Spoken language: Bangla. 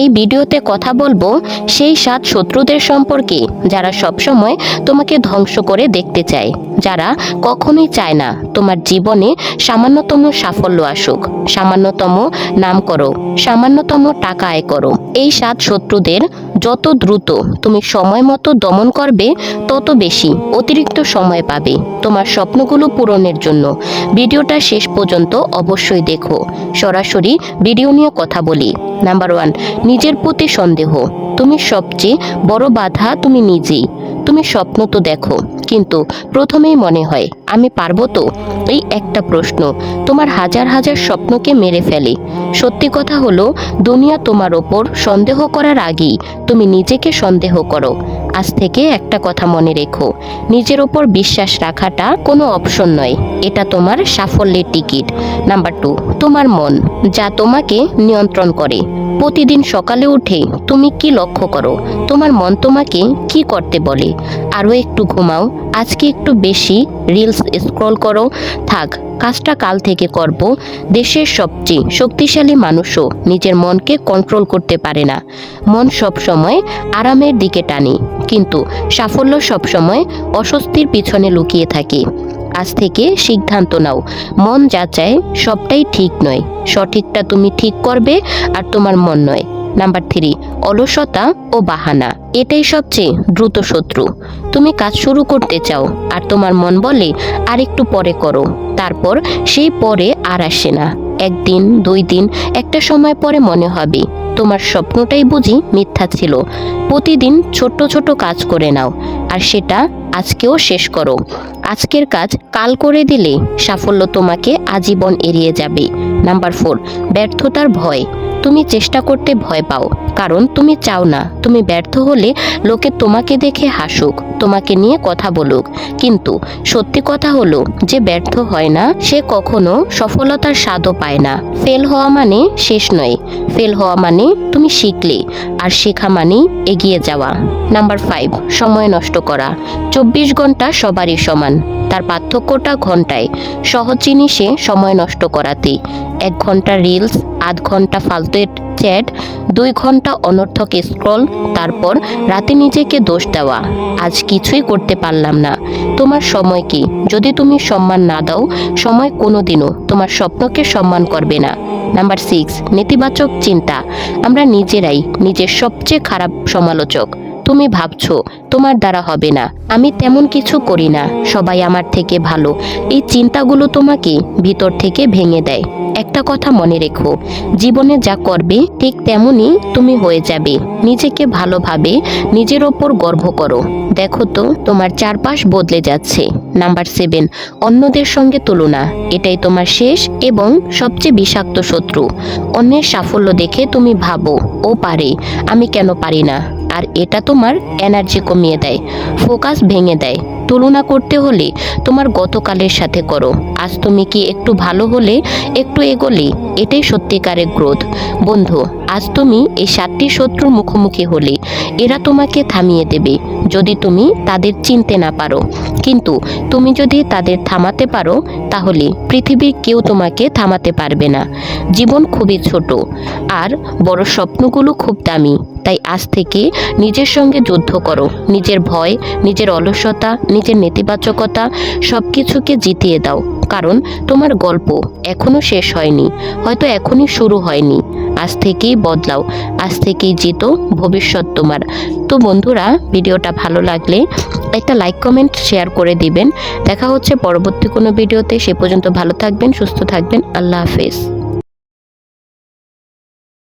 এই ভিডিওতে কথা বলব সেই সাত শত্রুদের সম্পর্কে যারা সবসময় তোমাকে ধ্বংস করে দেখতে চায়। যারা কখনোই চায় না তোমার জীবনে সামান্যতম সাফল্য আসুক। সামান্যতম নাম করো, সামান্যতম টাকা আয় করো। এই সাত শত্রুদের যত দ্রুত তুমি সময় মতো দমন করবে, তত বেশি অতিরিক্ত সময় পাবে তোমার স্বপ্নগুলো পূরণের জন্য। ভিডিওটা শেষ পর্যন্ত অবশ্যই দেখো। সরাসরি ভিডিও নিয়ে কথা বলি। নাম্বার ওয়ান নিজের প্রতি সন্দেহ। তুমি সবচেয়ে বড় বাধা তুমি নিজেই। তুমি স্বপ্ন তো দেখো, কিন্তু প্রথমেই মনে হয়, আমি পারব তো? এই একটা প্রশ্ন। তোমার হাজার হাজার স্বপ্নকে মেরে ফেলে। সত্যি কথা হলো, দুনিয়া তোমার ওপর সন্দেহ করার আগেই তুমি নিজেকে সন্দেহ করো। আজ থেকে একটা কথা মনে রেখো, নিজের ওপর বিশ্বাস রাখাটা কোনো অপশন নয়। এটা তোমার সাফল্যের টিকিট। নাম্বার টু, তোমার মন, যা তোমাকে নিয়ন্ত্রণ করে। প্রতিদিন সকালে উঠে তুমি কি লক্ষ্য করো? তোমার মন তোমাকে কি করতে বলে? আরও একটু ঘুমাও, আজকে একটু বেশি রিলস স্ক্রল করো। থাক, কাজটা কাল থেকে করব। দেশের সবচেয়ে শক্তিশালী মানুষও নিজের মনকে কন্ট্রোল করতে পারে না। মন সবসময় আরামের দিকে টানে, কিন্তু সাফল্য সবসময় অস্বস্তির পিছনে লুকিয়ে থাকে। আজ থেকে সিদ্ধান্ত নাও। মন যা চায় সবটাই ঠিক নয়। সঠিকটা তুমি ঠিক করবে আর তোমার মন নয়। নাম্বার থ্রি, অলসতা ও বাহানা। এটাই সবচেয়ে দ্রুত শত্রু। তুমি কাজ শুরু করতে চাও আর তোমার মন বলে আর একটু পরে করো। তারপর সেই পরে আর আসে না। একদিন, দুই দিন, একটা সময় পরে মনে হবে, তোমার স্বপ্নটাই বুঝি মিথ্যা ছিল। প্রতিদিন ছোট্ট ছোট কাজ করে নাও। আর সেটা আজকেও শেষ করো। আজকের কাজ কাল করে দিলে সাফল্য তোমাকে আজীবন এড়িয়ে যাবে। নাম্বার ফোর ব্যর্থতার ভয়। তুমি চেষ্টা করতে ভয় পাও, কারণ তুমি চাও না। তুমি ব্যর্থ হলে লোকে তোমাকে দেখে হাসুক, তোমাকে নিয়ে কথা বলুক। কিন্তু সত্যি কথা হলো, যে ব্যর্থ হয় না, সে কখনো সফলতার স্বাদও পায় না। ফেল হওয়া মানে শেষ নয়। ফেল হওয়া মানে তুমি শিখলে, আর শেখা মানেই এগিয়ে যাওয়া। নাম্বার ফাইভ সময় নষ্ট করা। চব্বিশ ঘণ্টা সবারই সমান। তার পার্থক্যটা ঘন্টায়। সহজ জিনিসে সময় নষ্ট করাতে এক ঘণ্টা রিলস আধ ঘণ্টা ফালতু চ্যাট, দুই ঘণ্টা অনর্থক স্ক্রল, তারপর রাতে নিজেকে দোষ দেওয়া। আজ কিছুই করতে পারলাম না। তোমার সময় কি? যদি তুমি সম্মান না দাও, সময় কোনো দিনও তোমার স্বপ্নকে সম্মান করবে না। নাম্বার সিক্স, নেতিবাচক চিন্তা। আমরা নিজেরাই নিজের সবচেয়ে খারাপ সমালোচক। তুমি ভাবছ, তোমার দ্বারা হবে না। আমি তেমন কিছু করি না। সবাই আমার থেকে ভালো। এই চিন্তাগুলো তোমাকে ভিতর থেকে ভেঙে দেয়। একটা কথা মনে রেখো, জীবনে যা করবে, ঠিক তেমনই তুমি হয়ে যাবে। নিজেকে ভালোভাবে নিজের ওপর গর্ব করো। দেখো তো, তোমার চারপাশ বদলে যাচ্ছে। নাম্বার সেভেন, অন্যদের সঙ্গে তুলনা। এটাই তোমার শেষ এবং সবচেয়ে বিষাক্ত শত্রু। অন্যের সাফল্য দেখে তুমি ভাবো, ও পারে। আমি কেন পারি না? আর এটা তোমার এনার্জি কমিয়ে দেয় ফোকাস ভেঙে দেয়। তুলনা করতে হলে তোমার গতকালের সাথে করো। আজ তুমি কি একটু ভালো হলে একটু এগোলে? এটাই সত্যিকারের গ্রোথ বন্ধু, আজ তুমি এই সাতটি শত্রুর মুখোমুখি হলে, এরা তোমাকে থামিয়ে দেবে, যদি তুমি তাদের চিনতে না পারো। কিন্তু তুমি যদি তাদের থামাতে পারো, তাহলে পৃথিবীর কেউ তোমাকে থামাতে পারবে না। জীবন খুবই ছোট, আর বড় স্বপ্নগুলো খুব দামি। তাই আজ থেকে নিজের সঙ্গে যুদ্ধ করো। নিজের ভয়, নিজের অলসতা, নিজের নেতিবাচকতা সব কিছুকে জিতিয়ে দাও। কারণ তোমার গল্প এখনও শেষ হয়নি, হয়তো এখনই শুরু হয়নি। আজ থেকেই বদলাও, আজ থেকেই জিতো ভবিষ্যৎ তোমার। তো বন্ধুরা, ভিডিওটা ভালো লাগলে একটা লাইক কমেন্ট শেয়ার করে দিবেন। দেখা হচ্ছে পরবর্তী কোনো ভিডিওতে। সে পর্যন্ত ভালো থাকবেন, সুস্থ থাকবেন। আল্লাহ হাফেজ।